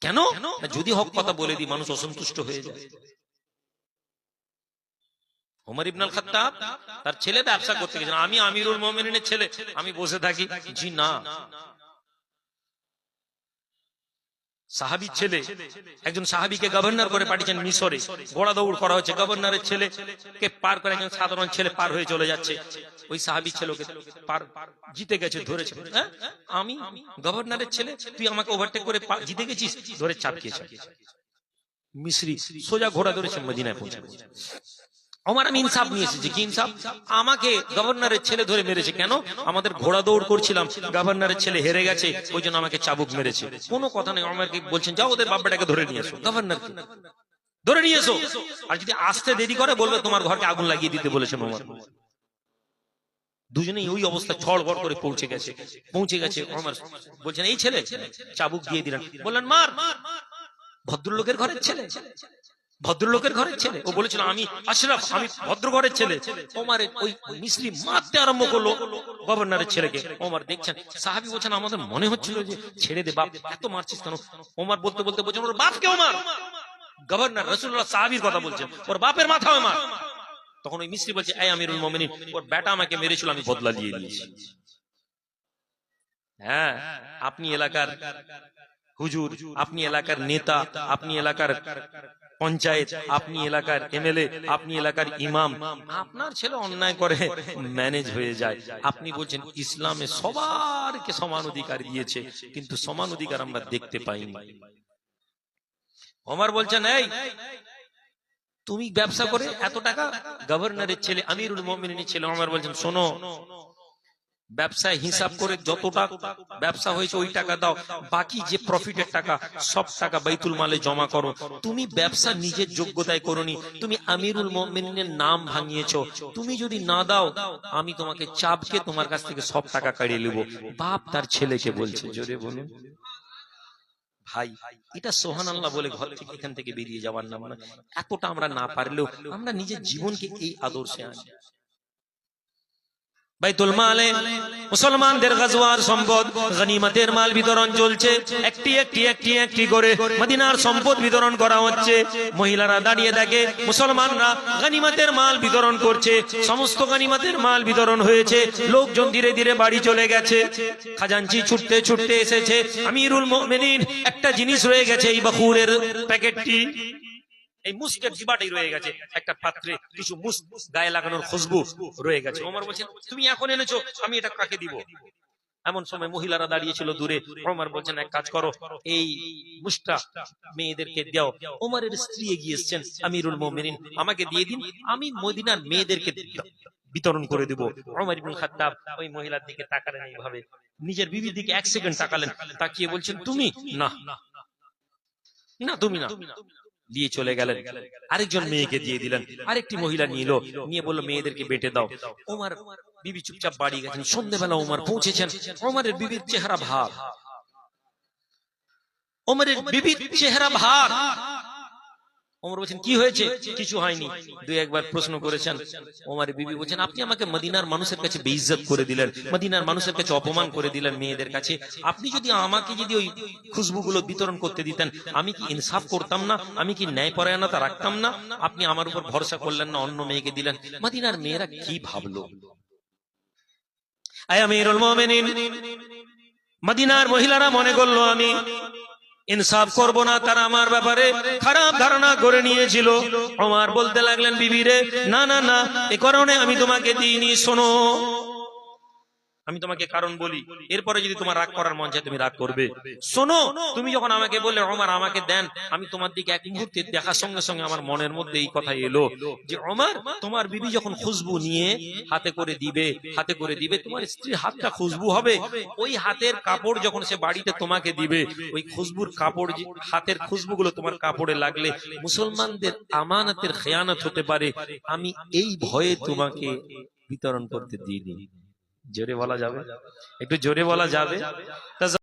কেন? যদি হক কথা বলে দিই, মানুষ অসন্তুষ্ট হয়ে যায়। ইবনাল তার ছেলে ব্যবসা করতে গেছেন। আমি আমিরুল মোমেনের ছেলে, আমি বসে থাকি। জি না। সাহাবির ছেলে একজন সাহাবিকে গভর্নর করে পাঠিয়েছেন মিশরে। গোড়া দৌড় করা হচ্ছে গভর্নরের ছেলে কে পার করে একজন সাধারণ ছেলে পার হয়ে চলে যাচ্ছে। ওই সাহাবি ছেলেকে পার জিতে গেছে ধরেছে। হ্যাঁ? আমি গভর্নরের ছেলে তুই আমাকে ওভারটেক করে জিতে গেছিস ধরে চাপকিয়েছে মিশ্রি সোজা ঘোড়া ধরেছে মদিনায় পৌঁছে। আমার আমি ইনসাফ নিয়ে এসেছি কি ইনসাফ? আমাকে গভর্নরের ছেলে ধরে মেরেছে কেন? আমাদের ঘোড়া দৌড় করছিলাম গভর্নরের ছেলে হেরে গেছে ওই জন্য আমাকে চাবুক মেরেছে। কোনো কথা নেই আমাকে বলছেন যাও ওদের বাপ্পাটাকে ধরে নিয়ে এসো গভর্নর ধরে নিয়ে এসো। আর যদি আসতে দেরি করে বলবে তোমার ঘরকে আগুন লাগিয়ে দিতে বলেছে মোহাম্মদ দুজনেই ওই অবস্থা ছড় ঘর করে পৌঁছে গেছে। পৌঁছে গেছে আমার বলছেন এই ছেলে চাবুক দিয়ে দিলেন বললেন মার। ভদ্রলোকের ঘরের ছেলে। ভদ্রলোকের ঘরের ছেলে। ও বলেছিল, আমি আশরাফ, আমি ভদ্র ঘরের ছেলে। ওমার ওই মিস্ত্রি মারতে আরম্ভ করল গভর্নরের ছেলেকে। ওমার দেখছেন, সাহাবি বলছেন, আমাদের মনে হচ্ছিল যে ছেড়ে দে, বাপ, এত মারছিস কেন? ওমার বলতে বলতে বলছেন, ওর বাপকে ওমার? গভর্নর রসুল্লাহ সাহাবির কথা বলছেন, ওর বাপের মাথা ওমার। তখন ওই মিস্ত্রি বলছে, এই আমিরুল মোমিনিন, ওর বেটা আমাকে মেরেছিল, আমি বদলা দিয়ে নিয়েছি হ্যাঁ আপনি এলাকার হুজুর, আপনি এলাকার নেতা, আপনি এলাকার পঞ্চায়েত, আপনি এলাকার এমএলএ, আপনি এলাকার ইমাম। আপনার ছেলে অন্যায় করে ম্যানেজ হয়ে যায়। আপনি বলছেন, ইসলামে সবারকে সমান অধিকার দিয়েছে, কিন্তু সমান অধিকার আমরা দেখতে পাইনি। ওমর বলছেন, এই, তুমি ব্যবসা করে এত টাকা? গভর্নরের ছেলে, আমিরুল মোমিনের ছেলে। ওমর বলছেন, শোনো ব্যবসায় হিসাব করে যতটা ব্যবসা হয়েছে ওই টাকা দাও বাকি যে প্রফিটের টাকা সব টাকা বাইতুল মালে জমা করো। তুমি ব্যবসা নিজের যোগ্যতায় করনি তুমি আমিরুল মোমিনের নাম ভাঙিয়েছ। তুমি যদি না দাও আমি তোমাকে চাপকে তোমার কাছ থেকে সব টাকা কাড়িয়ে নেব। বাপ তার ছেলেকে বলছে জোরে বলুন। ভাই এটা সোহান আল্লাহ বলে ঘর থেকে এখান থেকে বেরিয়ে যাওয়ার নাম না এতটা আমরা না পারলেও আমরা নিজের জীবনকে এই আদর্শে আনি। বাইতুল মালে, মুসলমানদের গাজওয়ার সম্পদ, গনিমতের মাল বিতরণ চলছে। একটি একটি একটি একটি করে মদিনার সম্পদ বিতরণ করা হচ্ছে। মহিলারা দাঁড়িয়ে দেখে, মুসলমানরা গনিমতের মাল বিতরণ করছে। সমস্ত গনিমতের মাল বিতরণ হয়েছে। লোকজন ধীরে ধীরে বাড়ি চলে গেছে। খাজাঞ্চি ছুটতে ছুটতে এসেছে। আমিরুল মুমিনিন, একটা জিনিস রয়ে গেছে এই বাকুরের প্যাকেটটি। এই মুস্কের ডিবাটাই রয়ে গেছে। একটা পাত্রে কিছু মুস গায়ে লাগানোর খুশবু রয়ে গেছে। ওমর বলছেন, তুমি এখন এনেছো, আমি এটা কাকে দিব? এমন সময় মহিলারা দাঁড়িয়েছিল দূরে। ওমর বলছেন, এক কাজ করো, এই মুস্টা মেয়েদেরকে দাও। ওমরের স্ত্রী এগিয়ে এসেছেন, আমিরুল মুমিনিন। আমাকে দিয়ে দিন, আমি মদিনার মেয়েদেরকে বিতরণ করে দেব। ওমর ইবনে খাত্তাব ওই মহিলার দিকে তাকালেন এইভাবে। নিজের বিবির দিকে এক সেকেন্ড তাকালেন, তাকিয়ে বলছেন, তুমি না না, তুমি না। দিয়ে চলে গেলেন। আরেকজন মেয়েকে দিয়ে দিলেন। আরেকটি মহিলা নিল। নিয়ে বলল মেয়েদেরকে বেটে দাও। ওমার বিবি চুপচাপ বাড়ি গেছেন। সন্ধ্যেবেলা ওমার পৌঁছেছেন। ওমারের বিবির চেহারা ভাব। ওমরের বিবির চেহারা ভাব। ওমর বলছেন, কি হয়েছে? কিছু হয়নি। দুই একবার প্রশ্ন করেছেন। ওমর বিবি বলছেন, আপনি আমাকে মদিনার মানুষের কাছে বেইজ্জত করে দিলেন, মদিনার মানুষের কাছে অপমান করে দিলেন মেয়েদের কাছে। আপনি যদি আমাকে যদি ওই খুশবুগুলো বিতরণ করতে দিতেন, আমি কি ইনসাফ করতাম না? আমি কি ন্যায় পরায়ণতা রাখতাম না? আপনি আমার উপর ভরসা করলেন না, অন্য মেয়েকে দিলেন। মদিনার মেয়েরা কি ভাবলো? আয় মুমিনিন, মদিনার মহিলারা মনে করল আমি ইনসাফ করব না, তারা আমার ব্যাপারে খারাপ ধারণা করে নিয়েছিল। আমার বলতে লাগলেন বিবিরে না না না, এ কারণে আমি তোমাকে দিইনি, শোনো। আমি তোমাকে কারণ বলি। এরপরে যদি তোমার রাগ করার মন চায় তুমি রাগ করবে। শোনো তুমি যখন আমাকে বললে ওমার আমাকে দেন আমি তোমার দিকে এক মুহূর্তে দেখার সঙ্গে সঙ্গে আমার মনের মধ্যে এই কথা এলো যে ওমার তোমার বিবি যখন খুশবু নিয়ে হাতে করে দিবে হাতে করে দিবে তোমার স্ত্রীর হাতটা খুশবু হবে ওই হাতের কাপড় যখন সে বাড়িতে তোমাকে দিবে ওই খুশবুর কাপড় হাতের খুশবুগুলো তোমার কাপড়ে লাগলে মুসলমানদের আমানতের খেয়ানত হতে পারে। আমি এই ভয়ে তোমাকে বিতরণ করতে দিইনি জোরে বলা যাবে? একটু জোরে বলা যাবে?